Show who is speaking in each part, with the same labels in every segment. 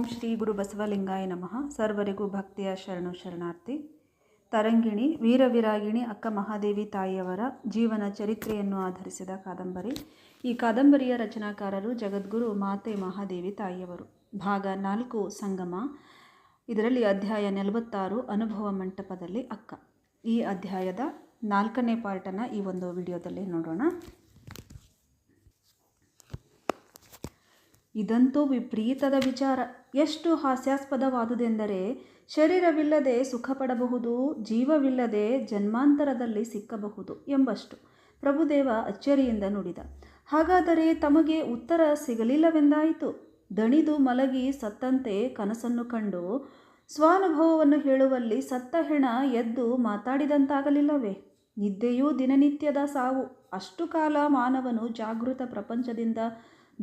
Speaker 1: ಓಂ ಶ್ರೀ ಗುರು ಬಸವಲಿಂಗಾಯ ನಮಃ. ಸರ್ವರಿಗೂ ಭಕ್ತಿಯ ಶರಣು ಶರಣಾರ್ಥಿ. ತರಂಗಿಣಿ, ವೀರವಿರಾಗಿಣಿ, ಅಕ್ಕ ಮಹಾದೇವಿ ತಾಯಿಯವರ ಜೀವನ ಚರಿತ್ರೆಯನ್ನು ಆಧರಿಸಿದ ಕಾದಂಬರಿ. ಈ ಕಾದಂಬರಿಯ ರಚನಾಕಾರರು ಜಗದ್ಗುರು ಮಾತೆ ಮಹಾದೇವಿ ತಾಯಿಯವರು. ಭಾಗ ನಾಲ್ಕು, ಸಂಗಮ. ಇದರಲ್ಲಿ ಅಧ್ಯಾಯ ನಲವತ್ತಾರು, ಅನುಭವ ಮಂಟಪದಲ್ಲಿ ಅಕ್ಕ. ಈ ಅಧ್ಯಾಯದ ನಾಲ್ಕನೇ ಪಾರ್ಟನ್ನು ಈ ಒಂದು ವಿಡಿಯೋದಲ್ಲಿ ನೋಡೋಣ. ಇದಂತೂ ವಿಪರೀತದ ವಿಚಾರ. ಎಷ್ಟು ಹಾಸ್ಯಾಸ್ಪದವಾದುದೆಂದರೆ ಶರೀರವಿಲ್ಲದೆ ಸುಖ ಪಡಬಹುದು ಜೀವವಿಲ್ಲದೆ ಜನ್ಮಾಂತರದಲ್ಲಿ ಸಿಕ್ಕಬಹುದು ಎಂಬಷ್ಟು. ಪ್ರಭುದೇವ ಅಚ್ಚರಿಯಿಂದ ನುಡಿದ. ಹಾಗಾದರೆ ತಮಗೆ ಉತ್ತರ ಸಿಗಲಿಲ್ಲವೆಂದಾಯಿತು? ದಣಿದು ಮಲಗಿ ಸತ್ತಂತೆ ಕನಸನ್ನು ಕಂಡು ಸ್ವಾನುಭವವನ್ನು ಹೇಳುವಲ್ಲಿ ಸತ್ತ ಹೆಣ ಎದ್ದು ಮಾತಾಡಿದಂತಾಗಲಿಲ್ಲವೇ? ನಿದ್ದೆಯೂ ದಿನನಿತ್ಯದ ಸಾವು. ಅಷ್ಟು ಕಾಲ ಮಾನವನು ಜಾಗೃತ ಪ್ರಪಂಚದಿಂದ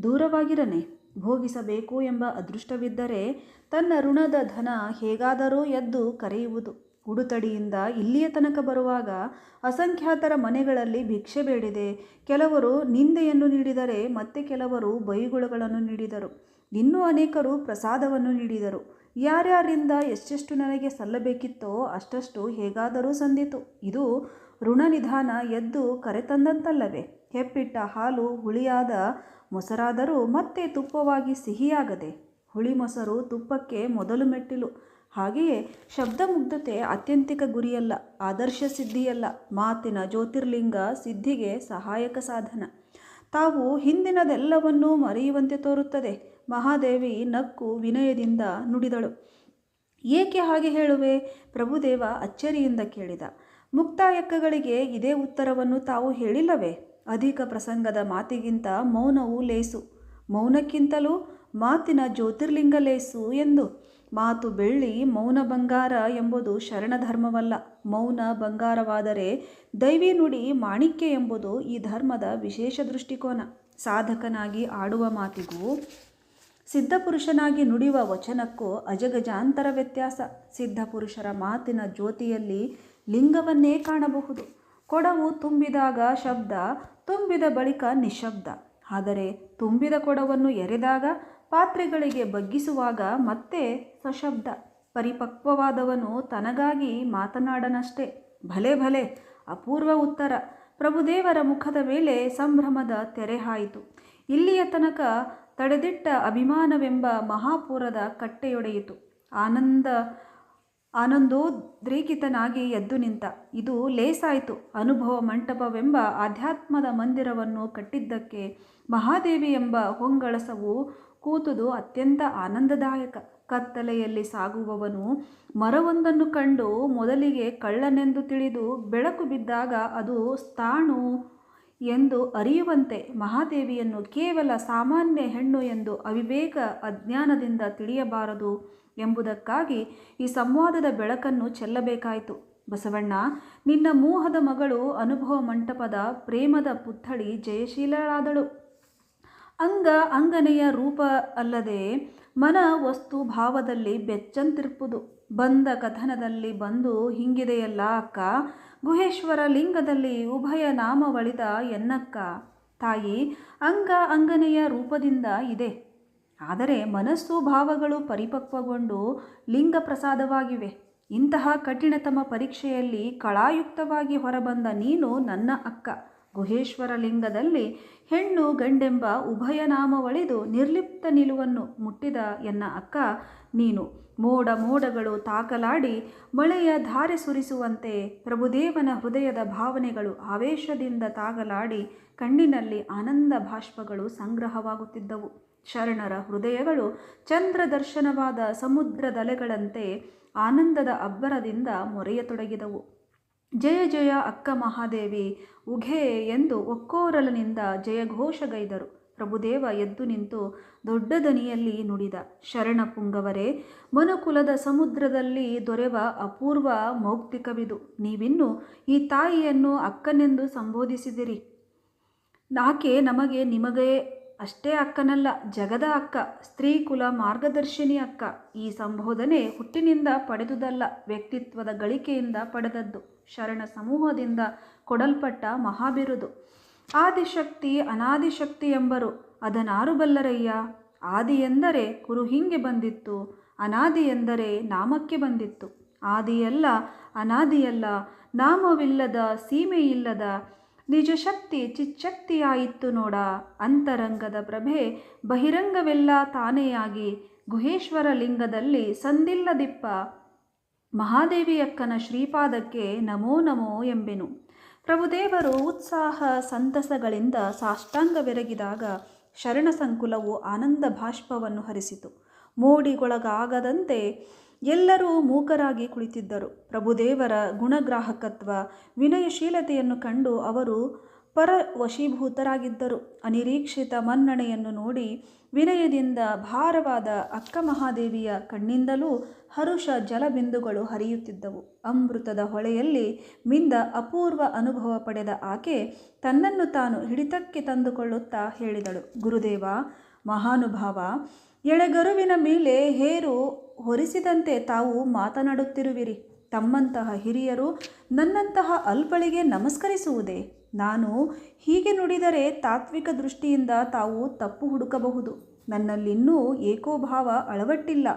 Speaker 1: ದೂರವಾಗಿರನೆ. ಭೋಗಿಸಬೇಕು ಎಂಬ ಅದೃಷ್ಟವಿದ್ದರೆ ತನ್ನ ಋಣದ ಧನ ಹೇಗಾದರೂ ಎದ್ದು ಕರೆಯುವುದು. ಉಡುತಡಿಯಿಂದ ಇಲ್ಲಿಯ ತನಕ ಬರುವಾಗ ಅಸಂಖ್ಯಾತರ ಮನೆಗಳಲ್ಲಿ ಭಿಕ್ಷೆ ಬೇಡಿದೆ. ಕೆಲವರು ನಿಂದೆಯನ್ನು ನೀಡಿದರೆ ಮತ್ತೆ ಕೆಲವರು ಬೈಗುಳಗಳನ್ನು ನೀಡಿದರು. ಇನ್ನೂ ಅನೇಕರು ಪ್ರಸಾದವನ್ನು ನೀಡಿದರು. ಯಾರ್ಯಾರಿಂದ ಎಷ್ಟೆಷ್ಟು ನನಗೆ ಸಲ್ಲಬೇಕಿತ್ತೋ ಅಷ್ಟಷ್ಟು ಹೇಗಾದರೂ ಸಂದಿತು. ಇದು ಋಣ ನಿಧಾನ ಎದ್ದು ಕರೆತಂದಂತಲ್ಲವೇ? ಹೆಪ್ಪಿಟ್ಟ ಹಾಲು ಹುಳಿಯಾದ ಮೊಸರಾದರೂ ಮತ್ತೆ ತುಪ್ಪವಾಗಿ ಸಿಹಿಯಾಗದೆ. ಹುಳಿ ಮೊಸರು ತುಪ್ಪಕ್ಕೆ ಮೊದಲು ಮೆಟ್ಟಿಲು. ಹಾಗೆಯೇ ಶಬ್ದಮುಗ್ಧತೆ ಅತ್ಯಂತಿಕ ಗುರಿಯಲ್ಲ, ಆದರ್ಶ ಸಿದ್ಧಿಯಲ್ಲ, ಮಾತಿನ ಜ್ಯೋತಿರ್ಲಿಂಗ ಸಿದ್ಧಿಗೆ ಸಹಾಯಕ ಸಾಧನ. ತಾವು ಹಿಂದಿನದೆಲ್ಲವನ್ನೂ ಮರೆಯುವಂತೆ ತೋರುತ್ತದೆ. ಮಹಾದೇವಿ ನಕ್ಕು ವಿನಯದಿಂದ ನುಡಿದಳು. ಏಕೆ ಹಾಗೆ ಹೇಳುವೆ? ಪ್ರಭುದೇವ ಅಚ್ಚರಿಯಿಂದ ಕೇಳಿದ. ಮುಕ್ತಾಯಕ್ಕಗಳಿಗೆ ಇದೇ ಉತ್ತರವನ್ನು ತಾವು ಹೇಳಿಲ್ಲವೇ? ಅಧಿಕ ಪ್ರಸಂಗದ ಮಾತಿಗಿಂತ ಮೌನವು ಲೇಸು. ಮೌನಕ್ಕಿಂತಲೂ ಮಾತಿನ ಜ್ಯೋತಿರ್ಲಿಂಗ ಲೇಸು ಎಂದು. ಮಾತು ಬೆಳ್ಳಿ ಮೌನ ಬಂಗಾರ ಎಂಬುದು ಶರಣಧರ್ಮವಲ್ಲ. ಮೌನ ಬಂಗಾರವಾದರೆ ದೈವಿ ನುಡಿ ಮಾಣಿಕ್ಯ ಎಂಬುದು ಈ ಧರ್ಮದ ವಿಶೇಷ ದೃಷ್ಟಿಕೋನ. ಸಾಧಕನಾಗಿ ಆಡುವ ಮಾತಿಗೂ ಸಿದ್ಧಪುರುಷನಾಗಿ ನುಡಿಯುವ ವಚನಕ್ಕೂ ಅಜಗಜಾಂತರ ವ್ಯತ್ಯಾಸ. ಸಿದ್ಧಪುರುಷರ ಮಾತಿನ ಜ್ಯೋತಿಯಲ್ಲಿ ಲಿಂಗವನ್ನೇ ಕಾಣಬಹುದು. ಕೊಡವು ತುಂಬಿದಾಗ ಶಬ್ದ ತುಂಬಿದ ಬಳಿಕ ನಿಶಬ್ದ. ಆದರೆ ತುಂಬಿದ ಕೊಡವನ್ನು ಎರೆದಾಗ ಪಾತ್ರೆಗಳಿಗೆ ಬಗ್ಗಿಸುವಾಗ ಮತ್ತೆ ಸಶಬ್ದ. ಪರಿಪಕ್ವವಾದವನು ತನಗಾಗಿ ಮಾತನಾಡನಷ್ಟೇ. ಭಲೆ ಭಲೆ, ಅಪೂರ್ವ ಉತ್ತರ. ಪ್ರಭುದೇವರ ಮುಖದ ಮೇಲೆ ಸಂಭ್ರಮದ ತೆರೆ ಹಾಯಿತು. ಇಲ್ಲಿಯ ತನಕ ತಡೆದಿಟ್ಟ ಅಭಿಮಾನವೆಂಬ ಮಹಾಪೂರದ ಕಟ್ಟೆಯೊಡೆಯಿತು. ಆನಂದ ಆನಂದೋದ್ರೇಕಿತನಾಗಿ ಎದ್ದು ನಿಂತ, ಇದು ಲೇಸಾಯಿತು. ಅನುಭವ ಮಂಟಪವೆಂಬ ಆಧ್ಯಾತ್ಮದ ಮಂದಿರವನ್ನು ಕಟ್ಟಿದ್ದಕ್ಕೆ ಮಹಾದೇವಿ ಎಂಬ ಹೊಂಗಳಸವು ಕೂತುದು ಅತ್ಯಂತ ಆನಂದದಾಯಕ. ಕತ್ತಲೆಯಲ್ಲಿ ಸಾಗುವವನು ಮರವೊಂದನ್ನು ಕಂಡು ಮೊದಲಿಗೆ ಕಳ್ಳನೆಂದು ತಿಳಿದು ಬೆಳಕು ಬಿದ್ದಾಗ ಅದು ಸ್ಥಾಣು ಎಂದು ಅರಿಯುವಂತೆ ಮಹಾದೇವಿಯನ್ನು ಕೇವಲ ಸಾಮಾನ್ಯ ಹೆಣ್ಣು ಎಂದು ಅವಿವೇಕ ಅಜ್ಞಾನದಿಂದ ತಿಳಿಯಬಾರದು. ಎಂಬುದಕ್ಕಾಗಿ ಈ ಸಂವಾದದ ಬೆಳಕನ್ನು ಚೆಲ್ಲಬೇಕಾಯಿತು. ಬಸವಣ್ಣ, ನಿನ್ನ ಮೋಹದ ಮಗಳು ಅನುಭವ ಮಂಟಪದ ಪ್ರೇಮದ ಪುತ್ಥಳಿ ಜಯಶೀಲಳಾದಳು. ಅಂಗ ಅಂಗನೆಯ ರೂಪ ಅಲ್ಲದೆ ಮನ ವಸ್ತು ಭಾವದಲ್ಲಿ ಬೆಚ್ಚಂತಿರ್ಪುದು ಬಂದ ಕಥನದಲ್ಲಿ ಬಂದು ಹಿಂಗಿದೆಯಲ್ಲ ಅಕ್ಕ? ಗುಹೇಶ್ವರ ಲಿಂಗದಲ್ಲಿ ಉಭಯ ನಾಮವಳಿದ ಎನ್ನಕ್ಕ? ತಾಯಿ, ಅಂಗ ಅಂಗನೆಯ ರೂಪದಿಂದ ಇದೆ. ಆದರೆ ಮನಸ್ಸು ಭಾವಗಳು ಪರಿಪಕ್ವಗೊಂಡು ಲಿಂಗ ಪ್ರಸಾದವಾಗಿವೆ. ಇಂತಹ ಕಠಿಣತಮ ಪರೀಕ್ಷೆಯಲ್ಲಿ ಕಳಾಯುಕ್ತವಾಗಿ ಹೊರಬಂದ ನೀನು ನನ್ನ ಅಕ್ಕ. ಗುಹೇಶ್ವರ ಲಿಂಗದಲ್ಲಿ ಹೆಣ್ಣು ಗಂಡೆಂಬ ಉಭಯ ನಾಮವಳಿದು ನಿರ್ಲಿಪ್ತ ನಿಲುವನ್ನು ಮುಟ್ಟಿದ ಎನ್ನ ಅಕ್ಕ ನೀನು. ಮೋಡ ಮೋಡಗಳು ತಾಕಲಾಡಿ ಮಳೆಯ ಧಾರೆ ಸುರಿಸುವಂತೆ ಪ್ರಭುದೇವನ ಹೃದಯದ ಭಾವನೆಗಳು ಆವೇಶದಿಂದ ತಾಗಲಾಡಿ ಕಣ್ಣಿನಲ್ಲಿ ಆನಂದ ಭಾಷ್ಪಗಳು ಸಂಗ್ರಹವಾಗುತ್ತಿದ್ದವು. ಶರಣರ ಹೃದಯಗಳು ಚಂದ್ರದರ್ಶನವಾದ ಸಮುದ್ರದಲೆಗಳಂತೆ ಆನಂದದ ಅಬ್ಬರದಿಂದ ಮೊರೆಯತೊಡಗಿದವು. ಜಯ ಜಯ ಅಕ್ಕ ಮಹಾದೇವಿ, ಉಘೆ ಎಂದು ಒಕ್ಕೋರಲನಿಂದ ಜಯಘೋಷಗೈದರು ಪ್ರಭುದೇವ ಎದ್ದು ನಿಂತು ದೊಡ್ಡ ದನಿಯಲ್ಲಿ ನುಡಿದ, ಶರಣ ಪುಂಗವರೇ, ಮನುಕುಲದ ಸಮುದ್ರದಲ್ಲಿ ದೊರೆವ ಅಪೂರ್ವ ಮೌಕ್ತಿಕವಿದು. ನೀವಿನ್ನು ಈ ತಾಯಿಯನ್ನು ಅಕ್ಕನೆಂದು ಸಂಬೋಧಿಸಿದಿರಿ. ನಾಕೆ ನಮಗೆ ನಿಮಗೆ ಅಷ್ಟೇ ಅಕ್ಕನಲ್ಲ, ಜಗದ ಅಕ್ಕ, ಸ್ತ್ರೀ ಕುಲ ಮಾರ್ಗದರ್ಶಿನಿ ಅಕ್ಕ. ಈ ಸಂಬೋಧನೆ ಹುಟ್ಟಿನಿಂದ ಪಡೆದುದಲ್ಲ, ವ್ಯಕ್ತಿತ್ವದ ಗಳಿಕೆಯಿಂದ ಪಡೆದದ್ದು. ಶರಣ ಸಮೂಹದಿಂದ ಕೊಡಲ್ಪಟ್ಟ ಮಹಾಬಿರುದು. ಆದಿಶಕ್ತಿ ಅನಾದಿಶಕ್ತಿ ಎಂಬರು. ಅದನಾರು ಬಲ್ಲರಯ್ಯ? ಆದಿ ಎಂದರೆ ಕುರು ಹಿಂಗೆ ಬಂದಿತ್ತು, ಅನಾದಿ ಎಂದರೆ ನಾಮಕ್ಕೆ ಬಂದಿತ್ತು. ಆದಿಯಲ್ಲ, ಅನಾದಿಯಲ್ಲ, ನಾಮವಿಲ್ಲದ, ಸೀಮೆಯಿಲ್ಲದ ನಿಜ ಶಕ್ತಿ ಚಿಚ್ಚಕ್ತಿಯಾಯಿತ್ತು ನೋಡ. ಅಂತರಂಗದ ಪ್ರಭೆ ಬಹಿರಂಗವೆಲ್ಲ ತಾನೆಯಾಗಿ ಗುಹೇಶ್ವರ ಲಿಂಗದಲ್ಲಿ ಸಂದಿಲ್ಲದಿಪ್ಪ. ಮಹಾದೇವಿಯಕ್ಕನ ಶ್ರೀಪಾದಕ್ಕೆ ನಮೋ ನಮೋ ಎಂಬೆನು. ಪ್ರಭುದೇವರು ಉತ್ಸಾಹ ಸಂತಸಗಳಿಂದ ಸಾಷ್ಟಾಂಗವೆರಗಿದಾಗ ಶರಣ ಸಂಕುಲವು ಆನಂದ ಬಾಷ್ಪವನ್ನು ಹರಿಸಿತು. ಮೋಡಿಗೊಳಗಾಗದಂತೆ ಎಲ್ಲರೂ ಮೂಕರಾಗಿ ಕುಳಿತಿದ್ದರು. ಪ್ರಭುದೇವರ ಗುಣಗ್ರಾಹಕತ್ವ, ವಿನಯಶೀಲತೆಯನ್ನು ಕಂಡು ಅವರು ಪರ ವಶೀಭೂತರಾಗಿದ್ದರು ಅನಿರೀಕ್ಷಿತ ಮನ್ನಣೆಯನ್ನು ನೋಡಿ ವಿನಯದಿಂದ ಭಾರವಾದ ಅಕ್ಕ ಮಹಾದೇವಿಯ ಕಣ್ಣಿಂದಲೂ ಹರುಷ ಜಲಬಿಂದುಗಳು ಹರಿಯುತ್ತಿದ್ದವು. ಅಮೃತದ ಹೊಳೆಯಲ್ಲಿ ಮಿಂದ ಅಪೂರ್ವ ಅನುಭವ ಪಡೆದ ಆಕೆ ತನ್ನನ್ನು ತಾನು ಹಿಡಿತಕ್ಕೆ ತಂದುಕೊಳ್ಳುತ್ತಾ ಹೇಳಿದಳು, ಗುರುದೇವ ಮಹಾನುಭಾವ, ಎಳೆಗರುವಿನ ಮೇಲೆ ಹೇರು ಹೊರಿಸಿದಂತೆ ತಾವು ಮಾತನಾಡುತ್ತಿರುವಿರಿ. ತಮ್ಮಂತಹ ಹಿರಿಯರು ನನ್ನಂತಹ ಅಲ್ಪಳಿಗೆ ನಮಸ್ಕರಿಸುವುದೇ? ನಾನು ಹೀಗೆ ನುಡಿದರೆ ತಾತ್ವಿಕ ದೃಷ್ಟಿಯಿಂದ ತಾವು ತಪ್ಪು ಹುಡುಕಬಹುದು. ನನ್ನಲ್ಲಿನ್ನೂ ಏಕೋಭಾವ ಅಳವಟ್ಟಿಲ್ಲ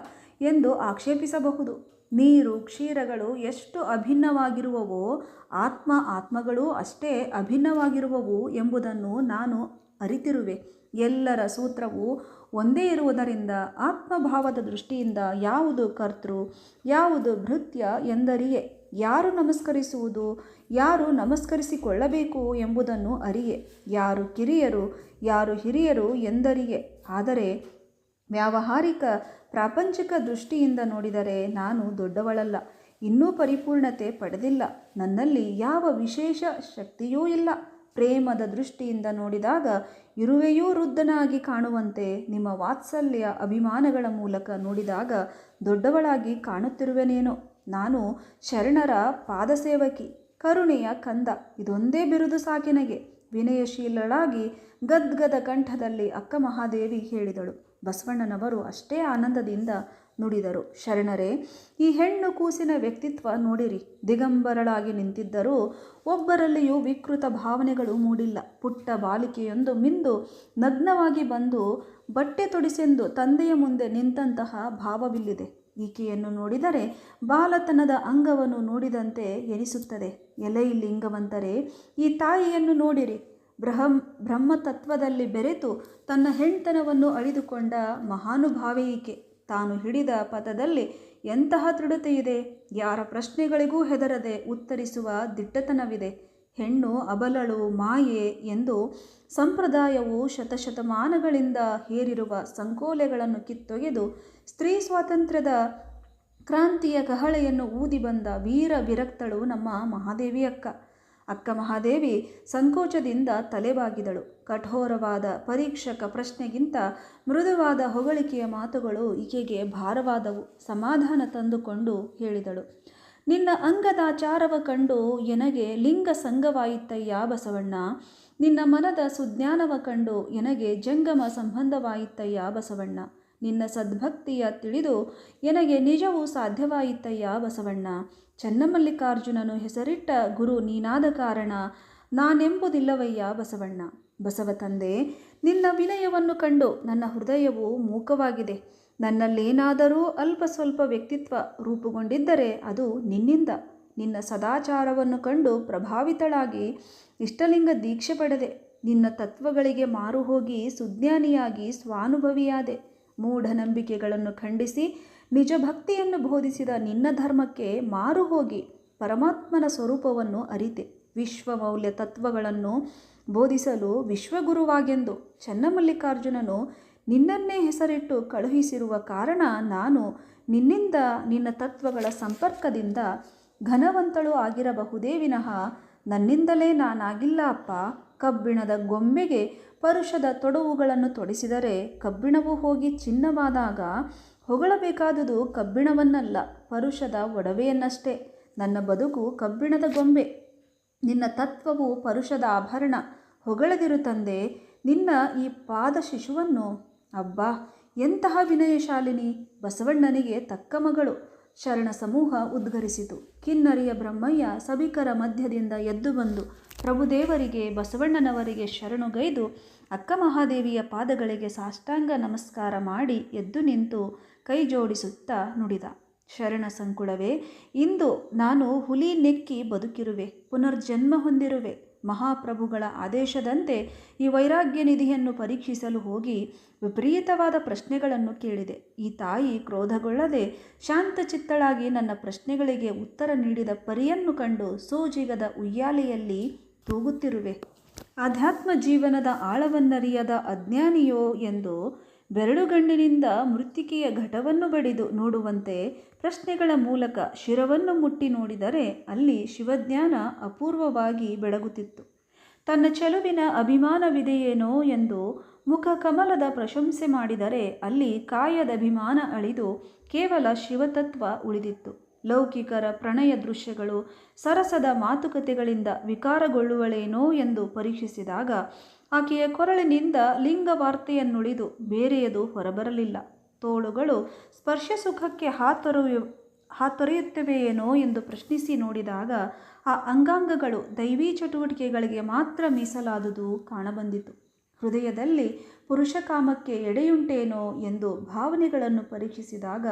Speaker 1: ಎಂದು ಆಕ್ಷೇಪಿಸಬಹುದು. ನೀರು, ಕ್ಷೀರಗಳು ಎಷ್ಟು ಅಭಿನ್ನವಾಗಿರುವವೋ, ಆತ್ಮ ಆತ್ಮಗಳು ಅಷ್ಟೇ ಅಭಿನ್ನವಾಗಿರುವವು ಎಂಬುದನ್ನು ನಾನು ಅರಿತಿರುವೆ. ಎಲ್ಲರ ಸೂತ್ರವು ಒಂದೇ ಇರುವುದರಿಂದ ಆತ್ಮಭಾವದ ದೃಷ್ಟಿಯಿಂದ ಯಾವುದು ಕರ್ತೃ, ಯಾವುದು ಭೃತ್ಯ ಎಂದರಿಯೇ. ಯಾರು ನಮಸ್ಕರಿಸುವುದು, ಯಾರು ನಮಸ್ಕರಿಸಿಕೊಳ್ಳಬೇಕು ಎಂಬುದನ್ನು ಅರಿಯೆ. ಯಾರು ಕಿರಿಯರು, ಯಾರು ಹಿರಿಯರು ಎಂದರಿಯೆ. ಆದರೆ ವ್ಯಾವಹಾರಿಕ, ಪ್ರಾಪಂಚಿಕ ದೃಷ್ಟಿಯಿಂದ ನೋಡಿದರೆ ನಾನು ದೊಡ್ಡವಳಲ್ಲ, ಇನ್ನೂ ಪರಿಪೂರ್ಣತೆ ಪಡೆದಿಲ್ಲ. ನನ್ನಲ್ಲಿ ಯಾವ ವಿಶೇಷ ಶಕ್ತಿಯೂ ಇಲ್ಲ. ಪ್ರೇಮದ ದೃಷ್ಟಿಯಿಂದ ನೋಡಿದಾಗ ಇರುವೆಯೂ ವೃದ್ಧನಾಗಿ ಕಾಣುವಂತೆ ನಿಮ್ಮ ವಾತ್ಸಲ್ಯ ಅಭಿಮಾನಗಳ ಮೂಲಕ ನೋಡಿದಾಗ ದೊಡ್ಡವಳಾಗಿ ಕಾಣುತ್ತಿರುವೆನೇನೋ. ನಾನು ಶರಣರ ಪಾದಸೇವಕಿ, ಕರುಣೆಯ ಕಂದ, ಇದೊಂದೇ ಬಿರುದು ಸಾಕಿನಗೆ, ವಿನಯಶೀಲಳಾಗಿ ಗದ್ಗದ ಕಂಠದಲ್ಲಿ ಅಕ್ಕ ಮಹಾದೇವಿ ಹೇಳಿದಳು. ಬಸವಣ್ಣನವರು ಅಷ್ಟೇ ಆನಂದದಿಂದ ನುಡಿದರು. ಶರಣರೇ, ಈ ಹೆಣ್ಣು ಕೂಸಿನ ವ್ಯಕ್ತಿತ್ವ ನೋಡಿರಿ. ದಿಗಂಬರಳಾಗಿ ನಿಂತಿದ್ದರೂ ಒಬ್ಬರಲ್ಲಿಯೂ ವಿಕೃತ ಭಾವನೆಗಳು ಮೂಡಿಲ್ಲ. ಪುಟ್ಟ ಬಾಲಿಕೆಯೊಂದು ಮಿಂದು ನಗ್ನವಾಗಿ ಬಂದು ಬಟ್ಟೆ ತೊಡಿಸೆಂದು ತಂದೆಯ ಮುಂದೆ ನಿಂತಹ ಭಾವವಿಲ್ಲಿದೆ. ಈಕೆಯನ್ನು ನೋಡಿದರೆ ಬಾಲತನದ ಅಂಗವನ್ನು ನೋಡಿದಂತೆ ಎನಿಸುತ್ತದೆ. ಎಲೈ ಲಿಂಗವಂತರೇ ಈ ತಾಯಿಯನ್ನು ನೋಡಿರಿ. ಬ್ರಹ್ಮ, ಬ್ರಹ್ಮತತ್ವದಲ್ಲಿ ಬೆರೆತು ತನ್ನ ಹೆಣ್ತನವನ್ನು ಅಳಿದುಕೊಂಡ ಮಹಾನುಭಾವಿ ಈಕೆ. ತಾನು ಹಿಡಿದ ಪಥದಲ್ಲಿ ಎಂತಹ ದೃಢತೆಯಿದೆ? ಯಾರ ಪ್ರಶ್ನೆಗಳಿಗೂ ಹೆದರದೆ ಉತ್ತರಿಸುವ ದಿಟ್ಟತನವಿದೆ. ಹೆಣ್ಣು ಅಬಲಳು ಮಾಯೆ ಎಂದು ಸಂಪ್ರದಾಯವು ಶತಶತಮಾನಗಳಿಂದ ಹೇರಿರುವ ಸಂಕೋಲೆಗಳನ್ನು ಕಿತ್ತೊಗೆದು ಸ್ತ್ರೀ ಸ್ವಾತಂತ್ರ್ಯದ ಕ್ರಾಂತಿಯ ಕಹಳೆಯನ್ನು ಊದಿ ಬಂದ ವೀರ ವಿರಕ್ತಳು ನಮ್ಮ ಮಹಾದೇವಿ ಅಕ್ಕ ಅಕ್ಕ ಮಹಾದೇವಿ ಸಂಕೋಚದಿಂದ ತಲೆಬಾಗಿದಳು. ಕಠೋರವಾದ ಪರೀಕ್ಷಕ ಪ್ರಶ್ನೆಗಿಂತ ಮೃದುವಾದ ಹೊಗಳಿಕೆಯ ಮಾತುಗಳು ಈಕೆಗೆ ಭಾರವಾದವು. ಸಮಾಧಾನ ತಂದುಕೊಂಡು ಹೇಳಿದಳು, ನಿನ್ನ ಅಂಗದಾಚಾರವ ಕಂಡು ಎನಗೆ ಲಿಂಗ ಸಂಘವಾಯಿತಯ್ಯ ಬಸವಣ್ಣ? ನಿನ್ನ ಮನದ ಸುಜ್ಞಾನವ ಕಂಡು ಎನಗೆ ಜಂಗಮ ಸಂಬಂಧವಾಯಿತಯ್ಯ ಬಸವಣ್ಣ? ನಿನ್ನ ಸದ್ಭಕ್ತಿಯ ತಿಳಿದು ಎನಗೆ ನಿಜವೂ ಸಾಧ್ಯವಾಯಿತಯ್ಯ ಬಸವಣ್ಣ. ಚನ್ನಮಲ್ಲಿಕಾರ್ಜುನನು ಹೆಸರಿಟ್ಟ ಗುರು ನೀನಾದ ಕಾರಣ ನಾನೆಂಬುದಿಲ್ಲವಯ್ಯ ಬಸವಣ್ಣ. ಬಸವ ತಂದೆ, ನಿನ್ನ ವಿನಯವನ್ನು ಕಂಡು ನನ್ನ ಹೃದಯವು ಮೂಕವಾಗಿದೆ. ನನ್ನಲ್ಲೇನಾದರೂ ಅಲ್ಪ ಸ್ವಲ್ಪ ವ್ಯಕ್ತಿತ್ವ ರೂಪುಗೊಂಡಿದ್ದರೆ ಅದು ನಿನ್ನಿಂದ. ನಿನ್ನ ಸದಾಚಾರವನ್ನು ಕಂಡು ಪ್ರಭಾವಿತಳಾಗಿ ಇಷ್ಟಲಿಂಗ ದೀಕ್ಷೆ ಪಡೆದೆ. ನಿನ್ನ ತತ್ವಗಳಿಗೆ ಮಾರು ಹೋಗಿ ಸುಜ್ಞಾನಿಯಾಗಿ ಸ್ವಾನುಭವಿಯಾದೆ. ಮೂಢನಂಬಿಕೆಗಳನ್ನು ಖಂಡಿಸಿ ನಿಜ ಭಕ್ತಿಯನ್ನು ಬೋಧಿಸಿದ ನಿನ್ನ ಧರ್ಮಕ್ಕೆ ಮಾರು ಹೋಗಿ ಪರಮಾತ್ಮನ ಸ್ವರೂಪವನ್ನು ಅರಿತೆ. ವಿಶ್ವ ಮೌಲ್ಯ ತತ್ವಗಳನ್ನು ಬೋಧಿಸಲು ವಿಶ್ವಗುರುವಾಗೆಂದು ಚನ್ನಮಲ್ಲಿಕಾರ್ಜುನನು ನಿನ್ನನ್ನೇ ಹೆಸರಿಟ್ಟು ಕಳುಹಿಸಿರುವ ಕಾರಣ ನಾನು ನಿನ್ನಿಂದ ನಿನ್ನ ತತ್ವಗಳ ಸಂಪರ್ಕದಿಂದ ಘನವಂತಳು ಆಗಿರಬಹುದೇ ವಿನಃ ನನ್ನಿಂದಲೇ ನಾನಾಗಿಲ್ಲ ಅಪ್ಪ. ಕಬ್ಬಿಣದ ಗೊಂಬೆಗೆ ಪರುಷದ ತೊಡವುಗಳನ್ನು ತೊಡಿಸಿದರೆ ಕಬ್ಬಿಣವು ಹೋಗಿ ಚಿನ್ನವಾದಾಗ ಹೊಗಳಬೇಕಾದುದು ಕಬ್ಬಿಣವನ್ನಲ್ಲ, ಪರುಷದ ಒಡವೆಯನ್ನಷ್ಟೇ. ನನ್ನ ಬದುಕು ಕಬ್ಬಿಣದ ಗೊಂಬೆ. ನಿನ್ನ ತತ್ವವು ಪರುಷದ ಆಭರಣ. ಹೊಗಳದಿರು ತಂದೆ, ನಿನ್ನ ಈ ಪಾದ ಶಿಶುವನ್ನು. ಅಬ್ಬಾ, ಎಂತಹ ವಿನಯಶಾಲಿನಿ. ಬಸವಣ್ಣನಿಗೆ ತಕ್ಕ ಮಗಳು. ಶರಣ ಸಮೂಹ ಉದ್ಗರಿಸಿತು ಕಿನ್ನರಿಯ ಬ್ರಹ್ಮಯ್ಯ ಸಭಿಕರ ಮಧ್ಯದಿಂದ ಎದ್ದು ಬಂದು ಪ್ರಭುದೇವರಿಗೆ ಬಸವಣ್ಣನವರಿಗೆ ಶರಣುಗೈದು ಅಕ್ಕ ಮಹಾದೇವಿಯ ಪಾದಗಳಿಗೆ ಸಾಷ್ಟಾಂಗ ನಮಸ್ಕಾರ ಮಾಡಿ ಎದ್ದು ನಿಂತು ಕೈ ಜೋಡಿಸುತ್ತಾ ನುಡಿದ. ಶರಣ ಸಂಕುಳವೇ ಇಂದು ನಾನು ಹುಲಿ ನೆಕ್ಕಿ ಬದುಕಿರುವೆ, ಪುನರ್ಜನ್ಮ ಹೊಂದಿರುವೆ. ಮಹಾಪ್ರಭುಗಳ ಆದೇಶದಂತೆ ಈ ವೈರಾಗ್ಯ ನಿಧಿಯನ್ನು ಪರೀಕ್ಷಿಸಲು ಹೋಗಿ ವಿಪರೀತವಾದ ಪ್ರಶ್ನೆಗಳನ್ನು ಕೇಳಿದೆ. ಈ ತಾಯಿ ಕ್ರೋಧಗೊಳ್ಳದೆ ಶಾಂತಚಿತ್ತಳಾಗಿ ನನ್ನ ಪ್ರಶ್ನೆಗಳಿಗೆ ಉತ್ತರ ನೀಡಿದ ಪರಿಯನ್ನು ಕಂಡು ಸೋಜಿಗದ ಉಯ್ಯಾಲೆಯಲ್ಲಿ ತೂಗುತ್ತಿರುವೆ. ಆಧ್ಯಾತ್ಮ ಜೀವನದ ಆಳವನ್ನರಿಯದ ಅಜ್ಞಾನಿಯೋ ಎಂದು ಬೆರಳುಗಣ್ಣಿನಿಂದ ಮೃತ್ತಿಕೆಯ ಘಟವನ್ನು ಬಡಿದು ನೋಡುವಂತೆ ಪ್ರಶ್ನೆಗಳ ಮೂಲಕ ಶಿರವನ್ನು ಮುಟ್ಟಿ ನೋಡಿದರೆ ಅಲ್ಲಿ ಶಿವಜ್ಞಾನ ಅಪೂರ್ವವಾಗಿ ಬೆಳಗುತ್ತಿತ್ತು. ತನ್ನ ಚೆಲುವಿನ ಅಭಿಮಾನವಿದೆಯೇನೋ ಎಂದು ಮುಖ ಕಮಲದ ಪ್ರಶಂಸೆ ಮಾಡಿದರೆ ಅಲ್ಲಿ ಕಾಯದ ಅಭಿಮಾನ ಅಳಿದು ಕೇವಲ ಶಿವತತ್ವ ಉಳಿದಿತ್ತು. ಲೌಕಿಕರ ಪ್ರಣಯ ದೃಶ್ಯಗಳು ಸರಸದ ಮಾತುಕತೆಗಳಿಂದ ವಿಕಾರಗೊಳ್ಳುವಳೇನೋ ಎಂದು ಪರೀಕ್ಷಿಸಿದಾಗ ಆಕೆಯ ಕೊರಳಿನಿಂದ ಲಿಂಗವಾರ್ತೆಯನ್ನುಳಿದು ಬೇರೆಯದು ಹೊರಬರಲಿಲ್ಲ. ತೋಳುಗಳು ಸ್ಪರ್ಶ ಸುಖಕ್ಕೆ ಹಾತೊರೆಯು, ಹಾತೊರೆಯುತ್ತವೆಯೇನೋ ಎಂದು ಪ್ರಶ್ನಿಸಿ ನೋಡಿದಾಗ ಆ ಅಂಗಾಂಗಗಳು ದೈವೀ ಚಟುವಟಿಕೆಗಳಿಗೆ ಮಾತ್ರ ಮೀಸಲಾದುದು ಕಾಣಬಂದಿತು. ಹೃದಯದಲ್ಲಿ ಪುರುಷಕಾಮಕ್ಕೆ ಎಡೆಯುಂಟೇನೋ ಎಂದು ಭಾವನೆಗಳನ್ನು ಪರೀಕ್ಷಿಸಿದಾಗ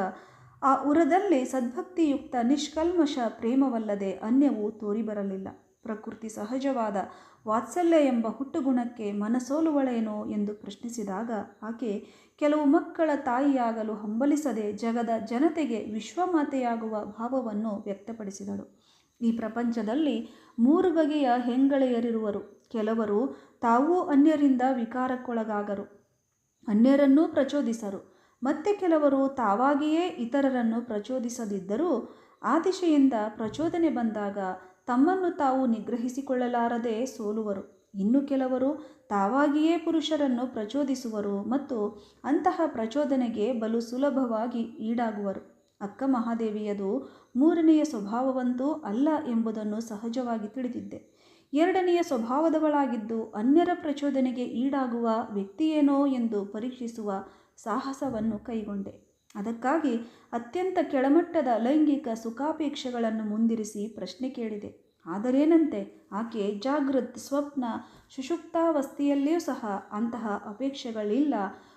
Speaker 1: ಆ ಉರದಲ್ಲಿ ಸದ್ಭಕ್ತಿಯುಕ್ತ ನಿಷ್ಕಲ್ಮಶ ಪ್ರೇಮವಲ್ಲದೆ ಅನ್ಯವು ತೋರಿಬರಲಿಲ್ಲ. ಪ್ರಕೃತಿ ಸಹಜವಾದ ವಾತ್ಸಲ್ಯ ಎಂಬ ಹುಟ್ಟುಗುಣಕ್ಕೆ ಮನಸೋಲುವಳೇನೋ ಎಂದು ಪ್ರಶ್ನಿಸಿದಾಗ ಆಕೆ ಕೆಲವು ಮಕ್ಕಳ ತಾಯಿಯಾಗಲು ಹಂಬಲಿಸದೆ ಜಗದ ಜನತೆಗೆ ವಿಶ್ವಮಾತೆಯಾಗುವ ಭಾವವನ್ನು ವ್ಯಕ್ತಪಡಿಸಿದಳು. ಈ ಪ್ರಪಂಚದಲ್ಲಿ ಮೂರು ಬಗೆಯ ಹೆಂಗಳೆಯರಿರುವರು. ಕೆಲವರು ತಾವೂ ಅನ್ಯರಿಂದ ವಿಕಾರಕ್ಕೊಳಗಾಗರು, ಅನ್ಯರನ್ನೂ ಪ್ರಚೋದಿಸರು. ಮತ್ತೆ ಕೆಲವರು ತಾವಾಗಿಯೇ ಇತರರನ್ನು ಪ್ರಚೋದಿಸದಿದ್ದರೂ ಆ ದಿಶೆಯಿಂದ ಪ್ರಚೋದನೆ ಬಂದಾಗ ತಮ್ಮನ್ನು ತಾವು ನಿಗ್ರಹಿಸಿಕೊಳ್ಳಲಾರದೆ ಸೋಲುವರು. ಇನ್ನು ಕೆಲವರು ತಾವಾಗಿಯೇ ಪುರುಷರನ್ನು ಪ್ರಚೋದಿಸುವರು ಮತ್ತು ಅಂತಹ ಪ್ರಚೋದನೆಗೆ ಬಲು ಸುಲಭವಾಗಿ ಈಡಾಗುವರು. ಅಕ್ಕ ಮಹಾದೇವಿಯದು ಮೂರನೆಯ ಸ್ವಭಾವವಂತೂ ಅಲ್ಲ ಎಂಬುದನ್ನು ಸಹಜವಾಗಿ ತಿಳಿದಿದ್ದೆ. ಎರಡನೆಯ ಸ್ವಭಾವದವಳಾಗಿದ್ದು ಅನ್ಯರ ಪ್ರಚೋದನೆಗೆ ಈಡಾಗುವ ವ್ಯಕ್ತಿಯೇನೋ ಎಂದು ಪರೀಕ್ಷಿಸುವ ಸಾಹಸವನ್ನು ಕೈಗೊಂಡೆ. ಅದಕ್ಕಾಗಿ ಅತ್ಯಂತ ಕೆಳಮಟ್ಟದ ಲೈಂಗಿಕ ಸುಖಾಪೇಕ್ಷೆಗಳನ್ನು ಮುಂದಿರಿಸಿ ಪ್ರಶ್ನೆ ಕೇಳಿದೆ. ಆದರೇನಂತೆ, ಆಕೆ ಜಾಗೃತ್, ಸ್ವಪ್ನ, ಸುಷುಪ್ತಾವಸ್ಥೆಯಲ್ಲಿಯೂ ಸಹ ಅಂತಹ ಅಪೇಕ್ಷೆಗಳಿಲ್ಲ.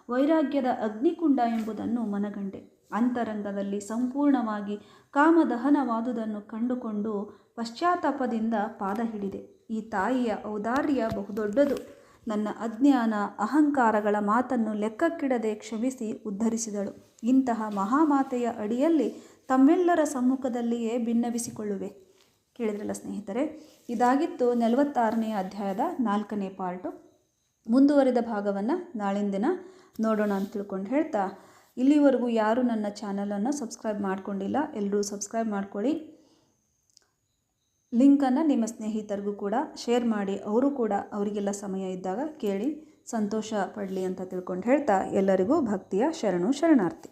Speaker 1: ವೈರಾಗ್ಯದ ಅಗ್ನಿಕುಂಡ ಎಂಬುದನ್ನು ಮನಗಂಡೆ. ಅಂತರಂಗದಲ್ಲಿ ಸಂಪೂರ್ಣವಾಗಿ ಕಾಮದಹನವಾದುದನ್ನು ಕಂಡುಕೊಂಡು ಪಶ್ಚಾತ್ತಾಪದಿಂದ ಪಾದ ಹಿಡಿದೆ. ಈ ತಾಯಿಯ ಔದಾರ್ಯ ಬಹುದೊಡ್ಡದು. ನನ್ನ ಅಜ್ಞಾನ ಅಹಂಕಾರಗಳ ಮಾತನ್ನು ಲೆಕ್ಕಕ್ಕಿಡದೆ ಕ್ಷಮಿಸಿ ಉದ್ಧರಿಸಿದಳು. ಇಂತಹ ಮಹಾಮಾತೆಯ ಅಡಿಯಲ್ಲಿ ತಮ್ಮೆಲ್ಲರ ಸಮ್ಮುಖದಲ್ಲಿಯೇ ಭಿನ್ನವಿಸಿಕೊಳ್ಳುವೆ. ಕೇಳಿದ್ರಲ್ಲ ಸ್ನೇಹಿತರೆ, ಇದಾಗಿತ್ತು ನಲವತ್ತಾರನೆಯ ಅಧ್ಯಾಯದ ನಾಲ್ಕನೇ ಪಾರ್ಟು. ಮುಂದುವರಿದ ಭಾಗವನ್ನು ನಾಳಿನ ನೋಡೋಣ ಅಂತ ತಿಳ್ಕೊಂಡು ಹೇಳ್ತಾ, ಇಲ್ಲಿವರೆಗೂ ಯಾರು ನನ್ನ ಚಾನಲನ್ನು ಸಬ್ಸ್ಕ್ರೈಬ್ ಮಾಡ್ಕೊಂಡಿಲ್ಲ ಎಲ್ಲರೂ ಸಬ್ಸ್ಕ್ರೈಬ್ ಮಾಡ್ಕೊಳ್ಳಿ. ಲಿಂಕನ್ನು ನಿಮ್ಮ ಸ್ನೇಹಿತರಿಗೂ ಕೂಡ ಶೇರ್ ಮಾಡಿ, ಅವರು ಕೂಡ ಅವರಿಗೆಲ್ಲ ಸಮಯ ಇದ್ದಾಗ ಕೇಳಿ ಸಂತೋಷ ಪಡಲಿ ಅಂತ ತಿಳ್ಕೊಂಡು ಹೇಳ್ತಾ ಎಲ್ಲರಿಗೂ ಭಕ್ತಿಯ ಶರಣು ಶರಣಾರ್ಥಿ.